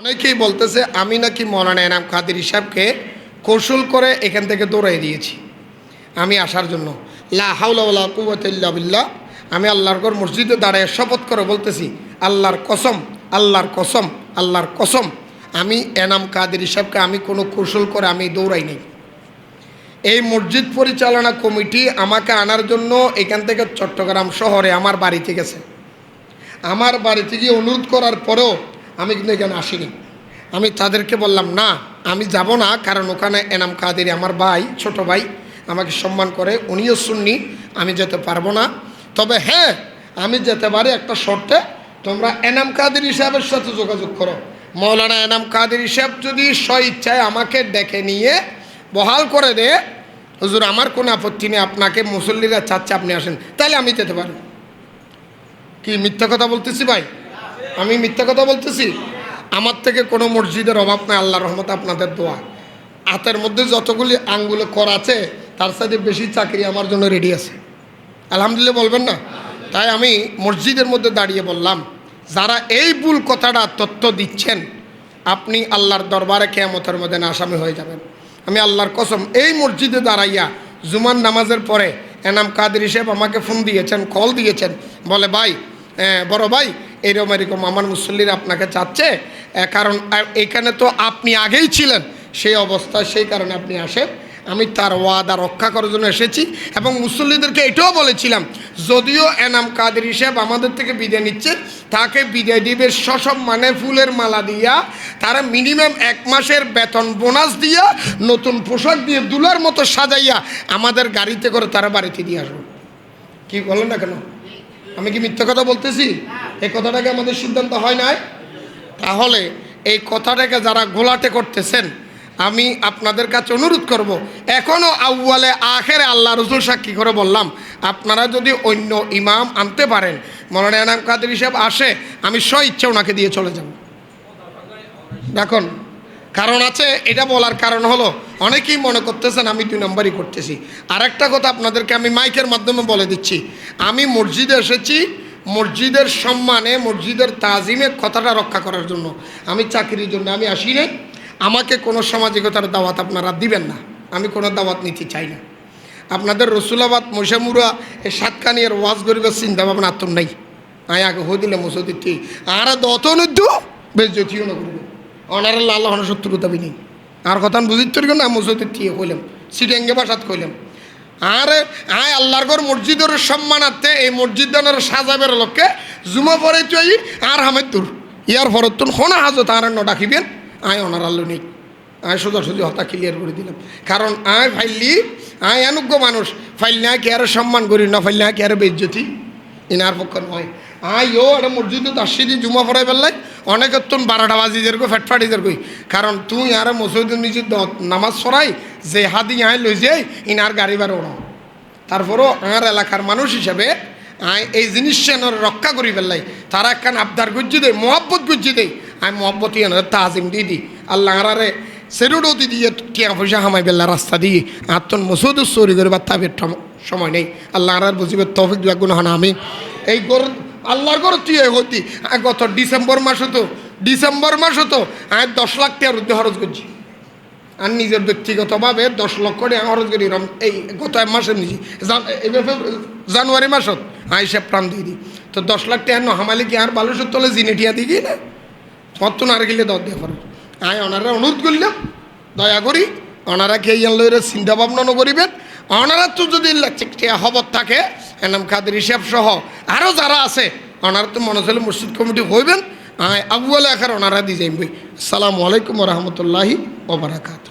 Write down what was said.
অনেকেই বলতেছে, আমি নাকি মৌলানা এনাম কাদের সাহেবকে কৌশল করে এখান থেকে দৌড়াই দিয়েছি। আমি আসার জন্য। লা হাউলা কুয়াতিল্লা আমি আল্লাহর ঘর মসজিদে দাঁড়ায় শপথ করে বলতেছি, আল্লাহর কসম আল্লাহর কসম আল্লাহর কসম। আমি এনাম কাদের সাহেবকে আমি কোনো কৌশল করে আমি দৌড়াই নেই। এই মসজিদ পরিচালনা কমিটি আমাকে আনার জন্য এখান থেকে চট্টগ্রাম শহরে আমার বাড়িতে গেছে। আমার বাড়িতে গিয়ে অনুরোধ করার পরেও আমি কিন্তু এখানে আসিনি। আমি তাদেরকে বললাম, না, আমি যাব না, কারণ ওখানে এনাম কাদের আমার ভাই, ছোট ভাই, আমাকে সম্মান করে, উনিও শুননি আমি যেতে পারব না। তবে হ্যাঁ আমি যেতে পারি একটা শর্তে, তোমরা এনাম কাদের হিসাবের সাথে যোগাযোগ করো। মৌলানা এনাম কাদের হিসাব যদি স্ব ইচ্ছায় আমাকে ডেকে নিয়ে বহাল করে দে হুজুর, আমার কোনো আপত্তি নেই, আপনাকে মুসল্লিরা চাচ্ছে আপনি আসেন, তাহলে আমি যেতে পারি কি মিথ্যা কথা বলতেছি ভাই? আমি মিথ্যা কথা বলতেছি? আমার থেকে কোনো মসজিদের অভাব নাই আল্লাহ রহমত আপনাদের দোয়া। হাতের মধ্যে যতগুলি আঙ্গুলে কর আছে, তার সাথে বেশি চাকরি আমার জন্য রেডি আছে। আলহামদুলিল্লাহ বলবেন না? তাই আমি মসজিদের মধ্যে দাঁড়িয়ে বললাম, যারা এই ভুল কথাটা তথ্য দিচ্ছেন, আপনি আল্লাহর দরবারে কেয়ামতের মধ্যে আসামি হয়ে যাবেন। আমি আল্লাহর কসম, এই মসজিদে দাঁড়াইয়া জুমান নামাজের পরে এনাম কাদের হিসেব আমাকে ফোন দিয়েছেন কল দিয়েছেন। বলে, ভাই বড় ভাই এরকম এরকম আমার মুসল্লিরা আপনাকে চাচ্ছে কারণ এখানে তো আপনি আগেই ছিলেন, সেই অবস্থায় সেই কারণে আপনি আসেন। আমি তার ওয়াদা রক্ষা করার জন্য এসেছি এবং মুসল্লিদেরকে এটাও বলেছিলাম, যদিও এনাম কাদের হিসেব আমাদের থেকে বিদায় নিচ্ছে, তাকে বিদায় দিবে সসম্মানে ফুলের মালা দিয়া, তারা মিনিমাম এক মাসের বেতন বোনাস দিয়া, নতুন পোশাক দিয়ে দুলার মতো সাজাইয়া আমাদের গাড়িতে করে তারা বাড়িতে দিয়ে আসব। কি বলেন না কেন? আমি কি মিথ্যা কথা বলতেছি? এই কথাটাকে আমাদের সিদ্ধান্ত হয় নাই। তাহলে এই কথাটাকে যারা গোলাটে করতেছেন, আমি আপনাদের কাছে অনুরোধ করব এখনও আউ্বালে আখেরে আল্লাহ রসুল সাক্ষী করে বললাম, আপনারা যদি অন্য ইমাম আনতে পারেন, মৌলানা কাদের হিসেব আসে, আমি স্ব ইচ্ছা ওনাকে দিয়ে চলে যাব। দেখুন কারণ আছে, এটা বলার কারণ হলো, অনেকেই মনে করতেছেন আমি দুই নম্বরই করতেছি। আর একটা কথা আপনাদেরকে আমি মাইকের মাধ্যমে বলে দিচ্ছি। আমি মসজিদে এসেছি, মসজিদের সম্মানে, মসজিদের তাজিমে কথাটা রক্ষা করার জন্য। আমি চাকরির জন্য আমি আসি নাই। আমাকে কোনো সামাজিকতার দাওয়াত আপনারা দিবেন না। আমি কোনো দাওয়াত নিতে চাই না। আপনাদের রসুলাবাদ, মশামুরা, এই সাতকানিয়ার ওয়াজ গরিবের চিন্তা ভাবনা আত্ম নাই। আয় আগে হয়ে দিলে মসজিদ ঠিক আর দত নদ্য বেশ জ্যোতিও না করবে অনারের লাল হন শত্রু দাবি নেই। আর কথা বুঝিত না মসজিদের ঠিক কইলাম সিটেঙ্গে বাসাত কইলাম। আর, আয় আল্লাহর ঘর মসজিদের সম্মানার্থে এই মসজিদানের সাজাবের লক্ষ্যে জুমা পরে তুই আর হামের দূর। ইয়ার ফরত তুন হোনা হাজত, আর ন ডাকিবেন। আয় অনার আল্লু নেই। আয় সোজাসুজি হতা ক্লিয়ার করে দিলাম। কারণ আয় ফাইলি, আয় অনুজ্ঞ মানুষ, ফাইল না কে আর সম্মান করি না, ফাইল না কে আর বেজ্জতি ইনার পক্ষ নয়। আয় ও এটা মসজিদে দাসি দি জুমা পড়াই পেলাই অনেক তুন বারোটা বাজি দের ফেট ফাটি দের কই কারণ তুই আর মসজিদ নিজে নামাজ সরাই যে হাদি আয় লই যাই, ইনার গাড়ি বার ওড়াও। তারপরও আর এলাকার মানুষ হিসাবে আয় এই জিনিসটা রক্ষা করি ফেললাই তারা একখান আবদার গুজ্জি দেয়, মহব্বত গুজ্জি দেয়। আমি মহব্বত এনার তাজিম দিয়ে দিই আল্লাহ আরে সেরুডতি দিয়ে টিয়া পয়সা হামাই বেল্লা রাস্তা দিয়ে। আত্মন মসুদ চুরি করে বা তাবের সময় নেই। আল্লাহ আর বুঝিবে তফিক লাগুন হন আমি এই গর আল্লাহর গর তুই হতি। গত ডিসেম্বর মাস হতো ডিসেম্বর মাস হতো আমি দশ লাখ টাকার উদ্যোগ খরচ করছি। আর নিজের ব্যক্তিগতভাবে দশ লক্ষ টাকা খরচ করি এই গত এক মাসের নিজে জানুয়ারি মাসত আই সে প্রাণ দিয়ে দিই। তো দশ লাখ টাকা নহামালি কি আর বালুসের তলে জিনেটিয়া দিই না? মত না গেলে দর দিয়ে খরচ আই ওনারা অনুরোধ করলাম, দয়া করি ওনারা কে লইরে চিন্তা ভাবনা নকরিবেন ওনারা তো যদি টিয়া খবর থাকে, এনাম খাদের হিসাব সহ আরও যারা আছে ওনারা তো মনে হলে মসজিদ কমিটি হইবেন আবু আলে আখার ওনারা দিয়ে যাইব সালামু আলাইকুম রহমতুল্লাহি ওবরাকাত